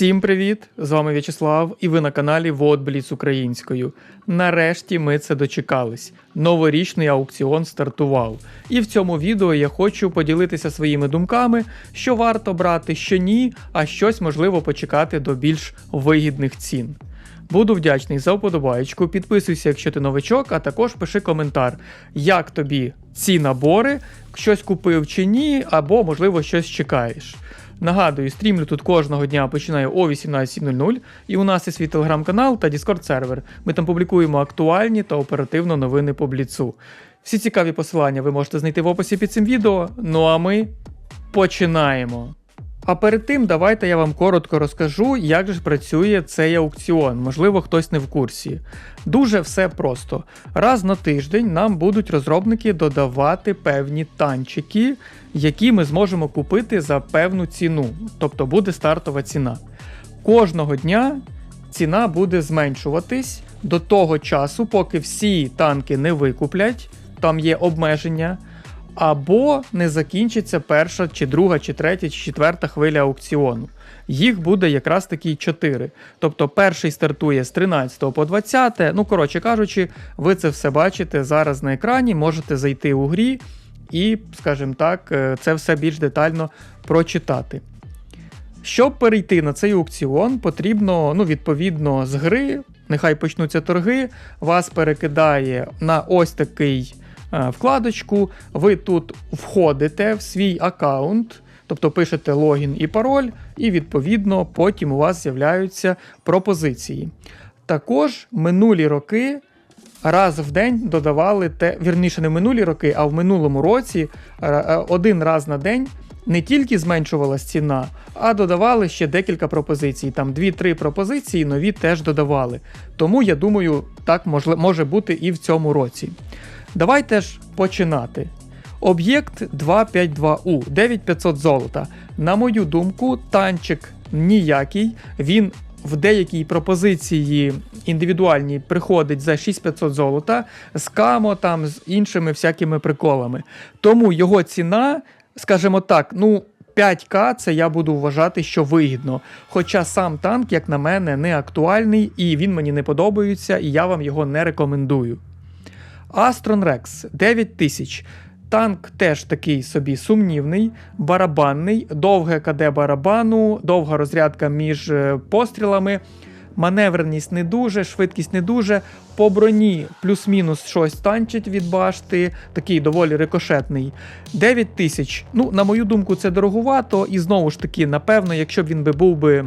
Всім привіт! З вами В'ячеслав, і ви на каналі Водбліц Українською. Нарешті ми це дочекались. Новорічний аукціон стартував. І в цьому відео я хочу поділитися своїми думками, що варто брати, що ні, а щось можливо почекати до більш вигідних цін. Буду вдячний за вподобаєчку, підписуйся, якщо ти новичок, а також пиши коментар, як тобі ці набори, щось купив чи ні, або, можливо, щось чекаєш. Нагадую, стрімлю тут кожного дня починаю о 18.00, і у нас є свій телеграм-канал та Discord сервер. Ми там публікуємо актуальні та оперативно новини по бліцу. Всі цікаві посилання ви можете знайти в описі під цим відео. Ну а ми починаємо. А перед тим, давайте я вам коротко розкажу, як же працює цей аукціон. Можливо, хтось не в курсі. Дуже все просто. Раз на тиждень нам будуть розробники додавати певні танчики, які ми зможемо купити за певну ціну. Тобто буде стартова ціна. Кожного дня ціна буде зменшуватись до того часу, поки всі танки не викуплять, там є обмеження. Або не закінчиться перша, чи друга, чи третя, чи четверта хвиля аукціону. Їх буде якраз такі 4. Тобто перший стартує з 13 по 20. Ну, коротше кажучи, ви це все бачите зараз на екрані, можете зайти у грі і, скажімо так, е, це все більш детально прочитати. Щоб перейти на цей аукціон, потрібно, ну, відповідно, з гри, нехай почнуться торги, вас перекидає на ось такий. Е, вкладочку, ви тут входите в свій аккаунт, тобто пишете логін і пароль, і відповідно потім у вас з'являються пропозиції. Також минулі роки. Раз в день додавали те, вірніше, не минулі роки, а в минулому році е, е, один раз на день не тільки зменшувалась ціна, а додавали ще декілька пропозицій. Там 2-3 пропозиції нові теж додавали. Тому я думаю, так може бути і в цьому році. Давайте ж починати. Об'єкт 252У 9500 золота. На мою думку, танчик ніякий. Він в деякій пропозиції індивідуальній приходить за 6500 золота з камо, там з іншими всякими приколами. Тому його ціна, скажімо так, ну. 5К це я буду вважати, що вигідно. Хоча сам танк, як на мене, не актуальний і він мені не подобається, і я вам його не рекомендую. Aston Rex 9000. Танк теж такий собі сумнівний, барабанний, довге КД барабану, довга розрядка між е, пострілами. Маневреність не дуже, швидкість не дуже. По броні плюс-мінус щось танчить від башти, такий доволі рикошетний. 9 тисяч. Ну, на мою думку, це дорогувато. І знову ж таки, напевно, якщо б він би був би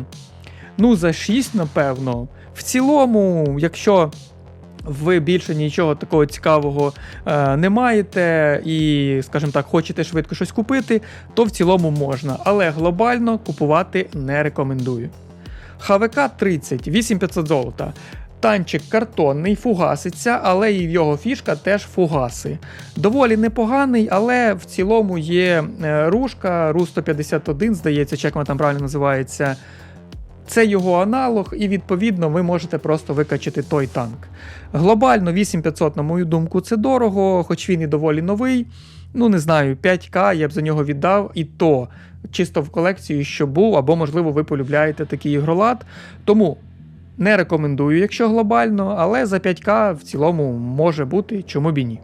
ну, за 6, напевно. В цілому, якщо ви більше нічого такого цікавого е, не маєте і, скажімо так, хочете швидко щось купити, то в цілому можна. Але глобально купувати не рекомендую. ХВК 30, 8500 золота. Танчик картонний, фугаситься, але і його фішка теж фугаси. Доволі непоганий, але в цілому є е, рушка, Ру-151, здається, чи як вона там правильно називається. Це його аналог, і відповідно ви можете просто викачати той танк. Глобально 8500, на мою думку, це дорого, хоч він і доволі новий. Ну, не знаю, 5К я б за нього віддав, і то чисто в колекцію, що був, або, можливо, ви полюбляєте такий ігролад. Тому не рекомендую, якщо глобально, але за 5К в цілому може бути, чому б і ні.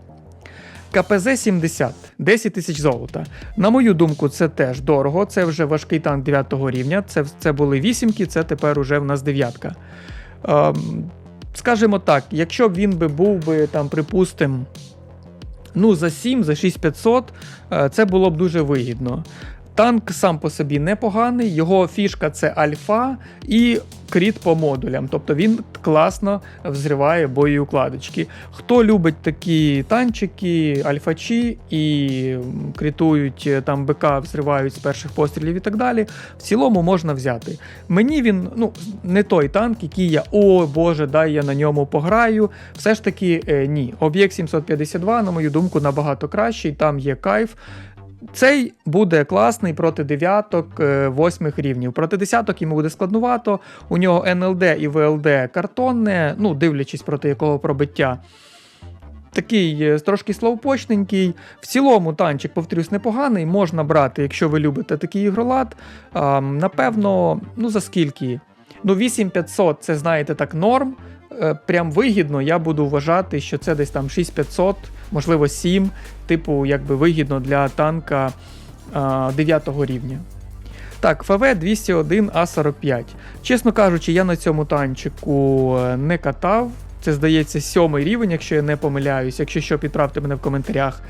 КПЗ-70, 10 тисяч золота. На мою думку, це теж дорого. Це вже важкий танк 9 рівня. Це це були вісімки, це тепер уже в нас дев'ятка. Ем, Скажімо так, якщо б він би був би там, припустимо, ну, за 7, за 6500, е, це було б дуже вигідно. Танк сам по собі непоганий, його фішка це альфа і кріт по модулям. Тобто він класно взриває боєукладочки. Хто любить такі танчики, альфачі і крітують е, там БК, взривають з перших пострілів і так далі, в цілому можна взяти. Мені він ну, не той танк, який я, о Боже, дай я на ньому пограю. Все ж таки, е, ні. Об'єкт 752, на мою думку, набагато кращий, там є кайф. Цей буде класний проти дев'яток, е, восьмих рівнів. Проти десяток йому буде складнувато. У нього НЛД і ВЛД картонне, ну, дивлячись проти якого пробиття. Такий е, трошки слоупочненький. В цілому танчик, повторюсь, непоганий. Можна брати, якщо ви любите такий ігролад. А, напевно, ну за скільки? Ну, 8500 це, знаєте, так, норм. Е, Прям вигідно, я буду вважати, що це десь там 6500, можливо, 7, типу, якби вигідно для танка а, 9 рівня. Так, ФВ 201 А45. Чесно кажучи, я на цьому танчику е, не катав. Це, здається, сьомий рівень, якщо я не помиляюсь. Якщо що, підправте мене в коментарях.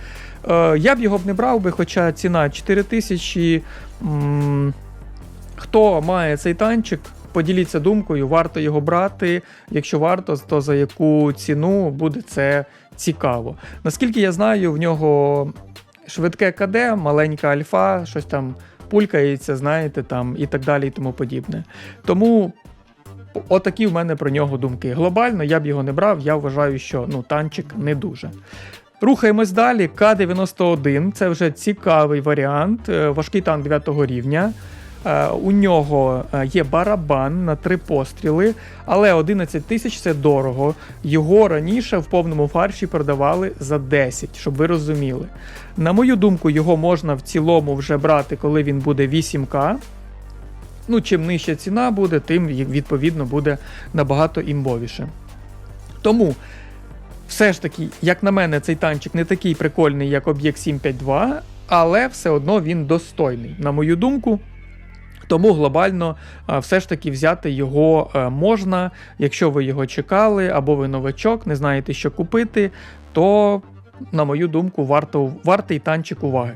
Е, я б його б не брав би, хоча ціна 4000. М- Хто має цей танчик, поділіться думкою, варто його брати. Якщо варто, то за яку ціну буде це цікаво. Наскільки я знаю, в нього швидке КД, маленька альфа, щось там пулькається, знаєте, там і так далі, і тому подібне. Тому отакі в мене про нього думки. Глобально я б його не брав, я вважаю, що ну, танчик не дуже. Рухаємось далі. К-91 це вже цікавий варіант, е, важкий танк 9 рівня. Е, У нього е, є барабан на три постріли, але 11 тисяч це дорого. Його раніше в повному фарші продавали за 10, щоб ви розуміли. На мою думку, його можна в цілому вже брати, коли він буде 8К. Ну, чим нижча ціна буде, тим відповідно буде набагато імбовіше. Тому, все ж таки, як на мене, цей танчик не такий прикольний, як об'єкт 752, але все одно він достойний, на мою думку. Тому глобально все ж таки взяти його е, можна, якщо ви його чекали, або ви новачок, не знаєте, що купити, то, на мою думку, варто, вартий танчик уваги.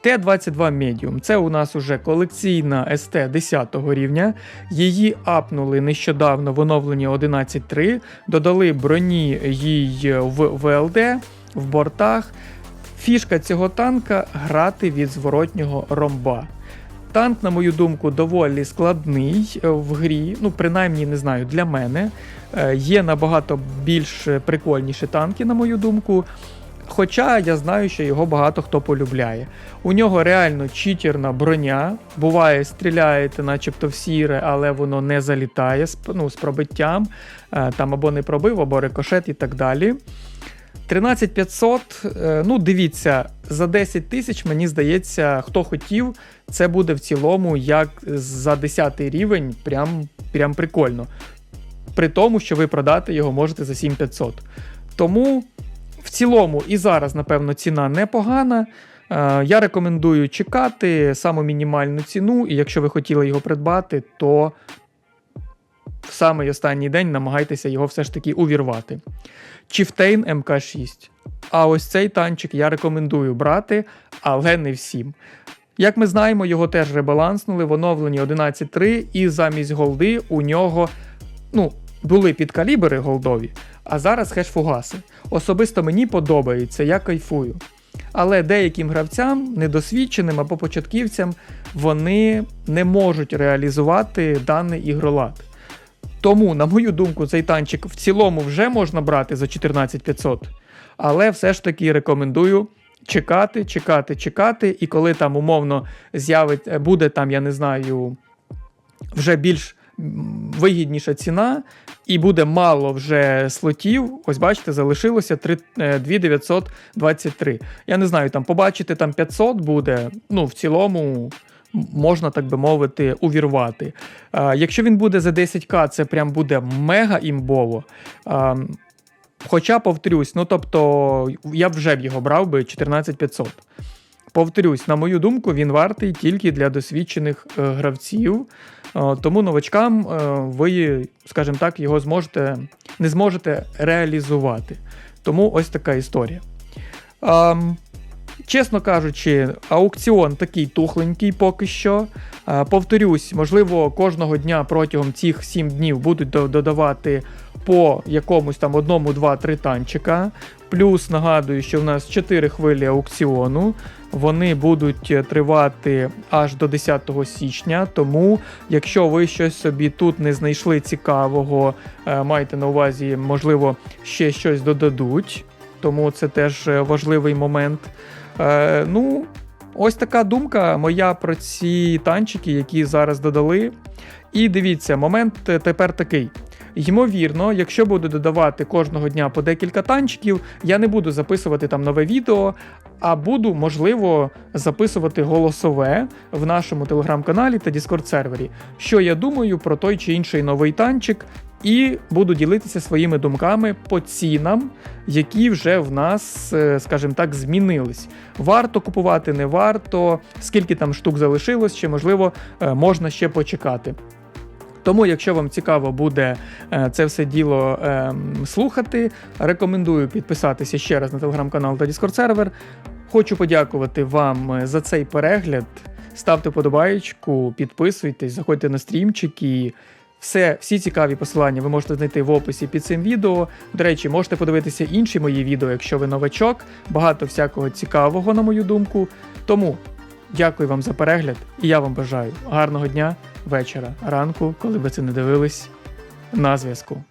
Т-22 Medium це у нас уже колекційна СТ 10 рівня. Її апнули нещодавно в оновленні 11.3, додали броні їй в ВЛД, в бортах. Фішка цього танка грати від зворотнього ромба. Танк, на мою думку, доволі складний е, в грі. Ну, принаймні, не знаю, для мене. Е, Є набагато більш прикольніші танки, на мою думку. Хоча я знаю, що його багато хто полюбляє. У нього реально читерна броня. Буває, стріляєте, начебто в сіре, але воно не залітає з, ну, з пробиттям. Е, Там або не пробив, або рикошет і так далі. 13500, е, ну дивіться, за 10 тисяч, мені здається, хто хотів, це буде в цілому як за 10 рівень, прям, прям прикольно. При тому, що ви продати його можете за 7500. Тому в цілому і зараз, напевно, ціна непогана. Е, Я рекомендую чекати саму мінімальну ціну, і якщо ви хотіли його придбати, то в самий останній день намагайтеся його все ж таки увірвати. Chieftain MK6. А ось цей танчик я рекомендую брати, але не всім. Як ми знаємо, його теж ребаланснули в оновленні 11.3, і замість голди у нього ну, були підкалібри голдові, а зараз хеш-фугаси. Особисто мені подобається, я кайфую. Але деяким гравцям, недосвідченим або початківцям, вони не можуть реалізувати даний ігролад. Тому, на мою думку, цей танчик в цілому вже можна брати за 14500, але все ж таки рекомендую чекати, чекати, чекати. І коли там умовно з'явить, буде там, я не знаю, вже більш вигідніша ціна, і буде мало вже слотів. Ось бачите, залишилося 3, е, 2923. Я не знаю, там побачити там 500 буде. Ну, в цілому можна, так би мовити, увірвати. Якщо він буде за 10к, це прям буде мега імбово. Хоча, повторюсь, ну тобто, я вже б його брав би 14500. Повторюсь, на мою думку, він вартий тільки для досвідчених е, гравців. Е, тому новачкам е, ви, скажімо так, його зможете, не зможете реалізувати. Тому ось така історія. Чесно кажучи, аукціон такий тухленький поки що. Е, Повторюсь, можливо, кожного дня протягом цих 7 днів будуть додавати по якомусь там одному, два, три танчика. Плюс нагадую, що в нас 4 хвилі аукціону. Вони будуть е, тривати аж до 10 січня. Тому, якщо ви щось собі тут не знайшли цікавого, е, майте на увазі, можливо, ще щось додадуть. Тому це теж важливий момент. Е, ну, ось така думка моя про ці танчики, які зараз додали. І дивіться, момент е, тепер такий. Ймовірно, якщо буду додавати кожного дня по декілька танчиків, я не буду записувати там нове відео, а буду, можливо, записувати голосове в нашому телеграм-каналі та Discord сервері, що я думаю про той чи інший новий танчик, і буду ділитися своїми думками по цінам, які вже в нас, е, скажімо так, змінились. Варто купувати, не варто, скільки там штук залишилось, чи можливо е, можна ще почекати. Тому, якщо вам цікаво буде е, це все діло ем, слухати, рекомендую підписатися ще раз на телеграм-канал та Discord сервер. Хочу подякувати вам за цей перегляд. Ставте подобаєчку, підписуйтесь, заходьте на стрімчик і все, всі цікаві посилання ви можете знайти в описі під цим відео. До речі, можете подивитися інші мої відео, якщо ви новачок. Багато всякого цікавого, на мою думку. Тому дякую вам за перегляд, і я вам бажаю гарного дня, вечора, ранку, коли ви це не дивились. На зв'язку.